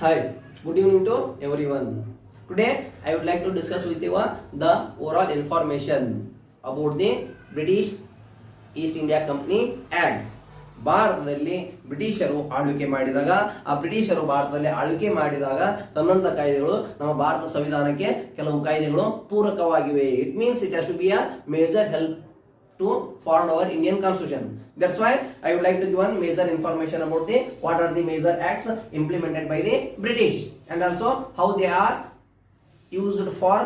Hi, good evening to everyone. Today, I would like to discuss with you the overall information about the British East India Company Acts. ಭಾರತದಲ್ಲಿ ಬ್ರಿಟಿಷರು ಆಳ್ವಿಕೆ ಮಾಡಿದಾಗ ಆ ಬ್ರಿಟಿಷರು ಭಾರತದಲ್ಲಿ ಆಳ್ವಿಕೆ ಮಾಡಿದಾಗ ತನ್ನಂಥ ಕಾಯ್ದೆಗಳು ನಮ್ಮ ಭಾರತ ಸಂವಿಧಾನಕ್ಕೆ ಕೆಲವು ಕಾಯ್ದೆಗಳು ಪೂರಕವಾಗಿವೆ it means it has to be a major help to form our Indian constitution. That's why I would like to give one major information about the what are the major acts implemented by the British and also how they are used for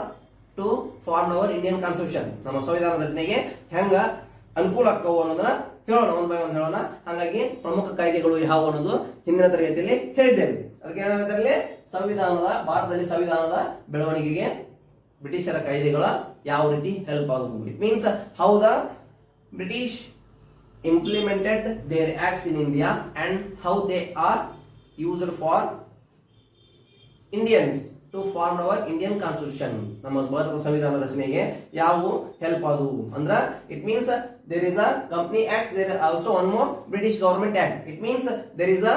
to form our Indian constitution. ನಮ್ಮ ಸಂವಿಧಾನ ರಚನೆಗೆ ಹೆಂಗ ಅನುಕೂಲ ಆಕ್ಕವು ಅನ್ನೋದನ್ನ ಹೇಳೋಣ ಒಂದ್ by ಒಂದ್ ಹೇಳೋಣ ಹಾಗಾಗಿ ಪ್ರಮುಖ ಕಾಯ್ದೆಗಳು ಯಾವ ಅನ್ನೋದು ಹಿಂದಿನ ತರಗತಿಯಲ್ಲಿ ಹೇಳಿದ್ದೇವೆ ಅದಕ್ಕೆ ಏನಾಗುತ್ತೆ ಸಂವಿಧಾನದ ಭಾರತದಲ್ಲಿ ಸಂವಿಧಾನದ ಬೆಳವಣಿಗೆಗೆ ಬ್ರಿಟಿಷರ ಕಾಯ್ದೆಗಳ ಯಾವ ರೀತಿ ಹೆಲ್ಪ್ ಆಗುತ್ತೆ it means how the British implemented their acts in India and how they are used for Indians to form our Indian constitution ನಮ್ಮ ಭಾರತದ ಸಂವಿಧಾನ ರಚನೆಗೆ ಯಾವ ಹೆಲ್ಪ್ ಆದವು ಅಂದ್ರ it means there is a company act there also one more British government act it means there is a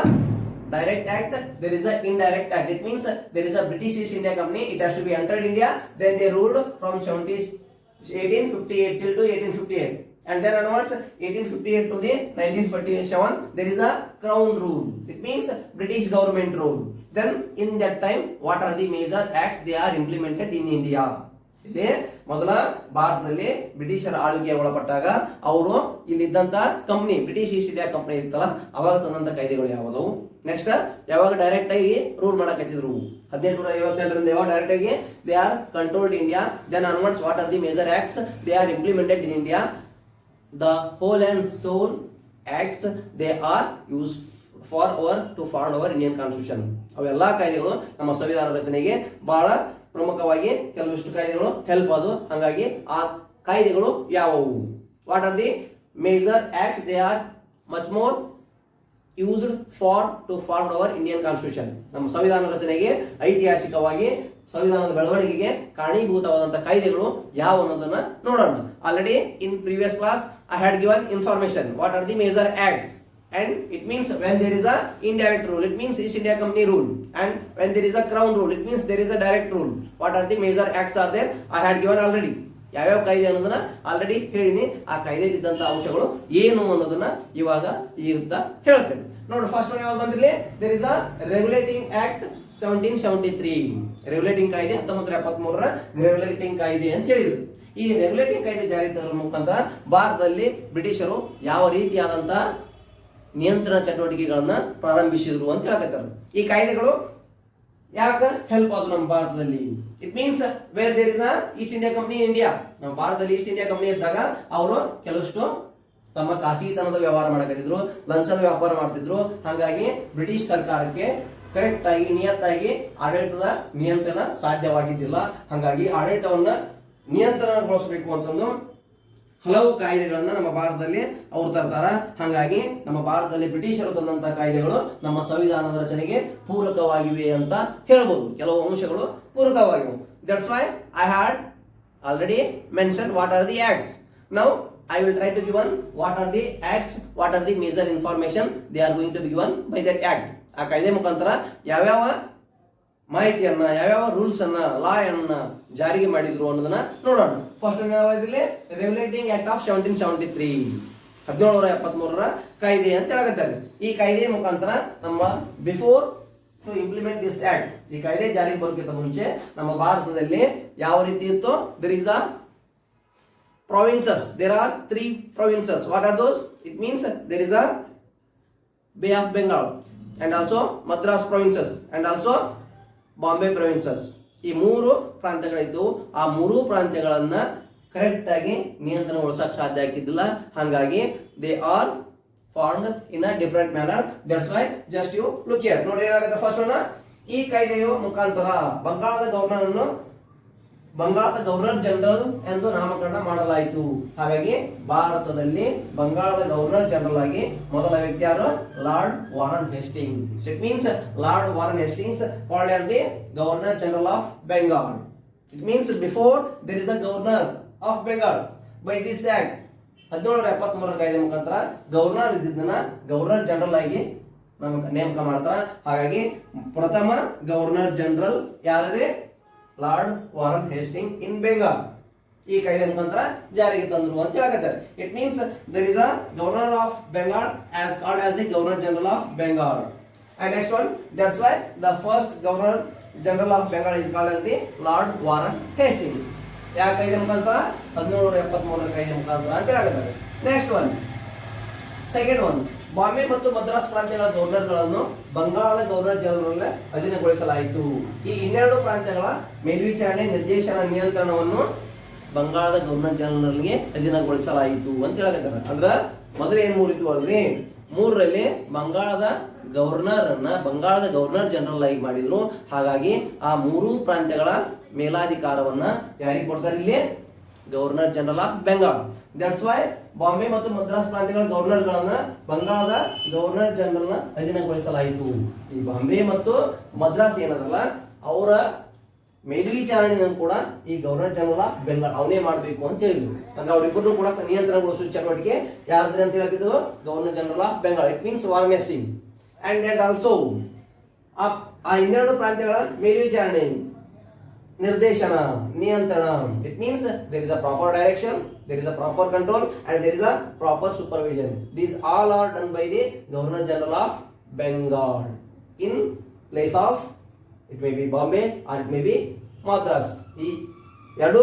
direct act, there is a indirect act. It means there is a british east india company, it has to be entered india. Then they ruled from 70 1858 till to 1858 and then onwards 1858 to the 1947 there is a crown rule. It means british government rule. Then, in that time, what are the major acts they are implemented in india? ಇಲ್ಲಿ ಮೊದಲ ಭಾರತದಲ್ಲಿ ಬ್ರಿಟಿಷರ ಆಳ್ವಿಕೆ ಒಳಪಟ್ಟಾಗ ಅವರು ಇಲ್ಲಿದ್ದಂತ company British East India Company ಇತ್ತಲ್ಲ, ಅವಾಗ ತಂದಂತ ಕಾಯ್ದೆಗಳು ಯಾವುದವು? ನೆಕ್ಸ್ಟ್ ಯಾವಾಗ ಡೈರೆಕ್ಟ್ ಆಗಿ ರೂಲ್ ಮಾಡಕತ್ತಿದ್ರು? ಹದಿನೆಂಟು ನೂರ ಐವತ್ತೆಂಟರಿಂದ ಯಾವಾಗ ಡೈರೆಕ್ಟ್ ಆಗಿ they are controlled India then onwards what are the major acts they are implemented in India the whole and soul acts, they are used for our, to form our Indian constitution. ಅವೆಲ್ಲ ಕಾಯ್ದೆಗಳು ನಮ್ಮ ಸಂವಿಧಾನ ರಚನೆಗೆ ಬಹಳ ಪ್ರಮುಖವಾಗಿ ಕೆಲವಿಷ್ಟು ಕಾಯ್ದೆಗಳು help ಅದು. ಹಾಗಾಗಿ ಆ ಕಾಯ್ದೆಗಳು ಯಾವುವು? What are the major act they are much more used for to form our Indian constitution ನಮ್ಮ ಸಂವಿಧಾನ ರಚನೆಗೆ ಐತಿಹಾಸಿಕವಾಗಿ ಸಂವಿಧಾನದ ಬೆಳವಣಿಗೆಗೆ ಕಾರಣೀಭೂತವಾದಂತಹ ಕಾಯ್ದೆಗಳು ಯಾವ ಅನ್ನೋದನ್ನ ನೋಡೋಣ. Already in previous class I had given information what are the major acts and it means when there is a indirect rule it means East India Company rule and when there is a crown rule it means there is a direct rule what are the major acts are there I had given already ಯಾವ್ಯಾವ ಕಾಯ್ದೆ ಅನ್ನೋದನ್ನ already ಹೇಳಿನಿ. ಆ ಕಾಯ್ದೆಲಿದ್ದಂತ ಅಂಶಗಳು ಏನು ಅನ್ನೋದನ್ನ ಇವಾಗ ಯುದ್ಧ ಹೇಳ್ತೇನೆ ನೋಡಿ ಫಸ್ಟ್ ಒನ್ ಯಾವಾಗ ಬಂದಿರಲಿ? There is a regulating act seventeen seventy three regulating ಕಾಯ್ದೆ ಹತ್ತೊಂಬತ್ತು ಎಪ್ಪತ್ಮೂರರ ರೆಗ್ಯುಲೇಟಿಂಗ್ ಕಾಯ್ದೆ ಅಂತ ಹೇಳಿದ್ರು. ಈ ರೆಗ್ಯುಲೇಟಿಂಗ್ ಕಾಯ್ದೆ ಜಾರಿ ತರುವ ಮುಖಾಂತರ ಭಾರತದಲ್ಲಿ ಬ್ರಿಟಿಷರು ಯಾವ ರೀತಿಯಾದಂತಹ ನಿಯಂತ್ರಣ ಚಟುವಟಿಕೆಗಳನ್ನ ಪ್ರಾರಂಭಿಸಿದ್ರು ಅಂತ ಹೇಳ್ತಾರೆ ಈ ಕಾಯ್ದೆಗಳು ಯಾಕ ಹೆಲ್ಪ್ ಆದ್ರು ನಮ್ಮ ಭಾರತದಲ್ಲಿ? It means where there is East India Company India ನಮ್ಮ ಭಾರತದಲ್ಲಿ ಈಸ್ಟ್ ಇಂಡಿಯಾ ಕಂಪ್ನಿ ಇದ್ದಾಗ ಅವರು ಕೆಲವಷ್ಟು ತಮ್ಮ ಖಾಸಗಿತನದ ವ್ಯವಹಾರ ಮಾಡಕತ್ತಿದ್ರು, ಲಂಚದ ವ್ಯಾಪಾರ ಮಾಡ್ತಿದ್ರು. ಹಾಗಾಗಿ ಬ್ರಿಟಿಷ್ ಸರ್ಕಾರಕ್ಕೆ ಕರೆಕ್ಟ್ ಆಗಿ ನಿಯತ್ತಾಗಿ ಆಡಳಿತದ ನಿಯಂತ್ರಣ ಸಾಧ್ಯವಾಗಿದ್ದಿಲ್ಲ. ಹಾಗಾಗಿ ಆಡಳಿತವನ್ನ ನಿಯಂತ್ರಣಗೊಳಿಸಬೇಕು ಅಂತಂದು ಹಲವು ಕಾಯ್ದೆಗಳನ್ನ ನಮ್ಮ ಭಾರತದಲ್ಲಿ ಅವ್ರು ತರ್ತಾರ. ಹಾಗಾಗಿ ನಮ್ಮ ಭಾರತದಲ್ಲಿ ಬ್ರಿಟಿಷರು ತಂದಂತ ಕಾಯ್ದೆಗಳು ನಮ್ಮ ಸಂವಿಧಾನದ ರಚನೆಗೆ ಪೂರಕವಾಗಿವೆ ಅಂತ ಹೇಳ್ಬೋದು. ಕೆಲವು ಅಂಶಗಳು ಪೂರಕವಾಗಿವೆ. That's why I had already mention what are the acts now I will try to given what are the acts what are the major information they are going to given by that act ಆ ಕಾಯ್ದೆ ಮುಖಾಂತರ ಯಾವ್ಯಾವ ಮಾಹಿತಿಯನ್ನ, ಯಾವ್ಯಾವ rules ಅನ್ನ ಲಾ ಅನ್ನ ಜಾರಿಗೆ ಮಾಡಿದ್ರು ಅನ್ನೋದನ್ನ ನೋಡೋಣ. ಫಸ್ಟ್ ಇಲ್ಲಿ regulating act of seventeen seventy three ಹದಿನೇಳನೂರ ಎಪ್ಪತ್ಮೂರರ ಕಾಯ್ದೆ ಅಂತ ಹೇಳಕತ್ತಾರೆ. ಈ ಕಾಯ್ದೆ ಮುಖಾಂತರ ನಮ್ಮ before to implement this act ಈ ಕಾಯ್ದೆ ಜಾರಿಗೆ ಬರೋಕ್ಕಿಂತ ಮುಂಚೆ ನಮ್ಮ ಭಾರತದಲ್ಲಿ ಯಾವ ರೀತಿ ಇತ್ತು? There is a provinces. There are three provinces. What are those it means there is a Bay of bengal. And also Madras provinces and also Bombay provinces ಈ ಮೂರು ಪ್ರಾಂತ್ಯಗಳಿದ್ದು ಆ ಮೂರು ಪ್ರಾಂತ್ಯಗಳನ್ನ ಕರೆಕ್ಟ್ ಆಗಿ ನಿಯಂತ್ರಣಗೊಳಿಸಕ್ ಸಾಧ್ಯ ಆಗಿದ್ದಿಲ್ಲ ಹಾಗಾಗಿ they are form in a different manner that's why just you look ನೋಡಿ ಏನಾಗುತ್ತೆ ಫಸ್ಟ್ ಈ ಕಾಯ್ದೆಯು ಮುಖಾಂತರ ಬಂಗಾಳದ ಗವರ್ನರ್ ಅನ್ನು ಬಂಗಾಳದ ಗವರ್ನರ್ ಜನರಲ್ ಎಂದು ನಾಮಕರಣ ಮಾಡಲಾಯಿತು. ಹಾಗಾಗಿ ಭಾರತದಲ್ಲಿ ಬಂಗಾಳದ ಗವರ್ನರ್ ಜನರಲ್ ಆಗಿ ಮೊದಲ ವ್ಯಕ್ತಿ ಯಾರು? Lord Warren Hastings. It means Lord Warren Hastings called as the governor general of Bengal it means before there is a governor of Bengal by this act ಹದಿನೇಳರ ಎಪ್ಪತ್ಮೂರರ ಕಾಯ್ದೆ ಮುಖಾಂತರ ಗವರ್ನರ್ ಇದ್ದಿದ್ದನ್ನ ಗವರ್ನರ್ ಜನರಲ್ ಆಗಿ ನೇಮಕ ಮಾಡ್ತಾರ. ಹಾಗಾಗಿ ಪ್ರಥಮ ಗವರ್ನರ್ ಜನರಲ್ ಯಾರೇ Lord Warren Hasting in Bengal. ಈ ಕಾಯ್ದೆ ಮುಖಾಂತರ ಜಾರಿಗೆ ತಂದ್ರು ಅಂತ ಹೇಳಕತ್ತಾರೆ. It means there is a governor of Bengal as called as the governor general of Bengal and next one that's why the first governor general of Bengal is called as the Lord Warren Hastings ಯಾವ ಕಾಯ್ದೆ ಮುಖಾಂತರ? ಹದಿನೇಳು ಎಪ್ಪತ್ಮೂರರ ಕಾಯ್ದೆ ಮುಖಾಂತರ ಅಂತ ಹೇಳಕತ್ತಾರೆ. Next one second one Bombay ಮತ್ತು ಮದ್ರಾಸ್ ಪ್ರಾಂತ್ಯಗಳ ಗವರ್ನರ್ಗಳನ್ನು ಬಂಗಾಳದ ಗವರ್ನರ್ ಜನರಲ್ ಅಧೀನಗೊಳಿಸಲಾಯಿತು. ಈ ಇನ್ನೆರಡು ಪ್ರಾಂತ್ಯಗಳ ಮೇಲ್ವಿಚಾರಣೆ, ನಿರ್ದೇಶನ, ನಿಯಂತ್ರಣವನ್ನು ಬಂಗಾಳದ ಗವರ್ನರ್ ಜನರಲ್ಗೆ ಅಧೀನಗೊಳಿಸಲಾಯಿತು ಅಂತ ಹೇಳಕತ್ತಾರ. ಅಂದ್ರ ಮೊದಲು ಏನ್ ಮೂರಿತು ಅಲ್ರಿ ಮೂರರಲ್ಲಿ ಬಂಗಾಳದ ಗವರ್ನರ್ ಅನ್ನ ಬಂಗಾಳದ ಗವರ್ನರ್ ಜನರಲ್ ಆಗಿ ಮಾಡಿದ್ರು. ಹಾಗಾಗಿ ಆ ಮೂರು ಪ್ರಾಂತ್ಯಗಳ ಮೇಲಾಧಿಕಾರವನ್ನ ಯಾರಿಗೆ ಕೊಡ್ತಾರೆ ಇಲ್ಲಿ? Governor general of Bengal that's why Bombay ಮತ್ತು ಮದ್ರಾಸ್ ಪ್ರಾಂತ್ಯಗಳ ಗವರ್ನರ್ಗಳನ್ನ ಬಂಗಾಳದ ಗವರ್ನರ್ ಜನರಲ್ನ ಅಧೀನಗೊಳಿಸಲಾಯಿತು. ಈ ಬಾಂಬೆ ಮತ್ತು ಮದ್ರಾಸ್ ಏನದಲ್ಲ, ಅವರ ಮೇಲ್ವಿಚಾರಣೆಯನ್ನು ಕೂಡ ಈ ಗವರ್ನರ್ ಜನರಲ್ ಬೆಂಗಾಲ್ ಅವನೇ ಮಾಡಬೇಕು ಅಂತ ಹೇಳಿದ್ರು. ಅಂದ್ರೆ ಅವರಿಬ್ಬರು ಕೂಡ ನಿಯಂತ್ರಣಗೊಳಿಸುವ ಚಟುವಟಿಕೆ ಯಾರ್ದ್ರೆ ಅಂತ ಹೇಳಿದ್ರು governor general of Bengal it means Warren Hastings and also ಆ ಇನ್ನೆರಡು ಪ್ರಾಂತ್ಯಗಳ ಮೇಲ್ವಿಚಾರಣೆ. ನಿರ್ದೇಶನ, ನಿಯಂತ್ರಣ. It means there is a proper direction there is a proper control and there is a proper supervision these all are done by the governor general of Bengal in place of it may be Bombay or it may be Madras ಈ ಎರಡು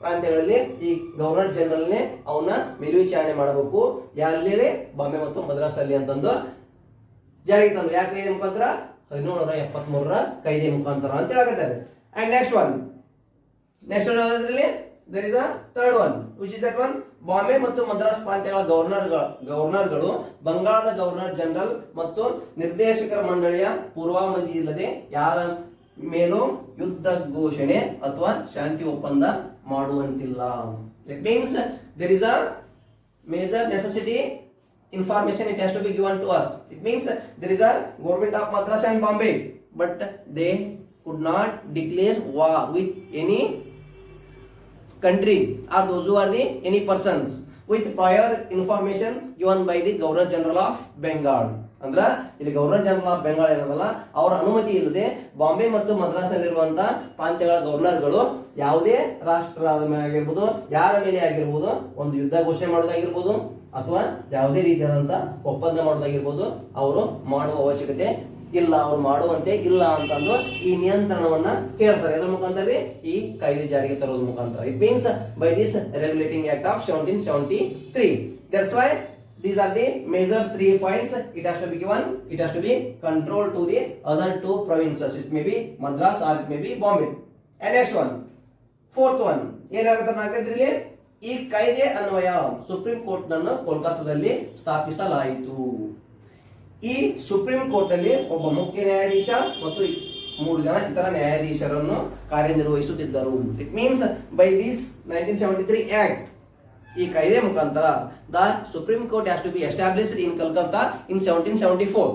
ಪ್ರಾಂತ್ಯಗಳಲ್ಲಿ ಈ governor ಜನರಲ್ನೇ ಅವನ್ನ ಮೇಲ್ವಿಚಾರಣೆ ಮಾಡಬೇಕು. ಎಲ್ಲೇ ಬಾಂಬೆ ಮತ್ತು ಮದ್ರಾಸ್ ಅಲ್ಲಿ ಅಂತಂದು ಜಾರಿಗೆ ತಂದ್ರು. ಯಾಕೆ ಮುಖಾಂತರ? ಹದಿನೇಳು ನೂರ ಎಪ್ಪತ್ಮೂರರ ಕೈದಿ ಮುಖಾಂತರ ಅಂತ ಹೇಳಕತ್ತಾರೆ. And next one next one really, there is a third one which is that one Bombay ಮತ್ತು ಮದ್ರಾಸ್ ಪ್ರಾಂತ್ಯಗಳ ಗವರ್ನರ್ ಗವರ್ನರ್ಗಳು ಬಂಗಾಳದ ಗವರ್ನರ್ ಜನರಲ್ ಮತ್ತು ನಿರ್ದೇಶಕರ ಮಂಡಳಿಯ ಪೂರ್ವಾನುಮತಿ ಇಲ್ಲದೆ ಯಾರ ಮೇಲೂ ಯುದ್ಧ ಘೋಷಣೆ ಅಥವಾ ಶಾಂತಿ ಒಪ್ಪಂದ ಮಾಡುವಂತಿಲ್ಲ. It means there is a major necessity information it has to be given to us. It means there is a government of madras and bombay but they could not declare war with any country or those who are the, any persons. With prior information given by the governor general of bengal. ಅಂದ್ರ, ಇಲ್ಲಿ governor general of Bengal ಏನದಲ್ಲ, ಅವರ ಅನುಮತಿ ಇಲ್ಲದೆ ಬಾಂಬೆ ಮತ್ತು ಮದ್ರಾಸ್ನಲ್ಲಿರುವಂತಹ ಪ್ರಾಂತ್ಯಗಳ ಗವರ್ನರ್ಗಳು ಯಾವುದೇ ರಾಷ್ಟ್ರದ ಮೇಲೆ ಆಗಿರ್ಬೋದು, ಯಾರ ಮೇಲೆ ಆಗಿರ್ಬೋದು, ಒಂದು ಯುದ್ಧ ಘೋಷಣೆ ಮಾಡೋದಾಗಿರ್ಬೋದು, ಅಥವಾ ಯಾವುದೇ ರೀತಿಯಾದಂತಹ ಒಪ್ಪಂದ ಮಾಡೋದಾಗಿರ್ಬೋದು, ಅವರು ಮಾಡುವ ಅವಶ್ಯಕತೆ ಇಲ್ಲ ಅವ್ರು ಮಾಡುವಂತೆ ಇಲ್ಲ ಅಂತಂದು ಈ ನಿಯಂತ್ರಣವನ್ನ ಹೇಳ್ತಾರೆ ಇದರ ಮುಖಾಂತರ ಈ ಕಾಯ್ದೆ ಜಾರಿಗೆ ತರೋದ್ರ ಮುಖಾಂತರ it means by this regulating act of seventeen seventy three that's why these are the major three points it has to be given it has to be controlled to the other two provinces it may be madras or it may be bombay and next one fourth one ಏನಾಗುತ್ತೆ ನಾಲ್ಕೈದರಲ್ಲಿ ಈ ಕಾಯ್ದೆ ಅನ್ವಯ supreme court ನನ್ನು ಕೋಲ್ಕತ್ತಾದಲ್ಲಿ ಸ್ಥಾಪಿಸಲಾಯಿತು ಈ supreme court ಅಲ್ಲಿ ಒಬ್ಬ ಮುಖ್ಯ ನ್ಯಾಯಾಧೀಶ ಮತ್ತು ಮೂರು ಜನ ಇತರ ನ್ಯಾಯಾಧೀಶರನ್ನು ಕಾರ್ಯನಿರ್ವಹಿಸುತ್ತಿದ್ದರು. It means by this nineteen seventy three act ಈ ಕಾಯ್ದೆ ಮುಖಾಂತರ the supreme court has to be established in Calcutta in seventeen seventy four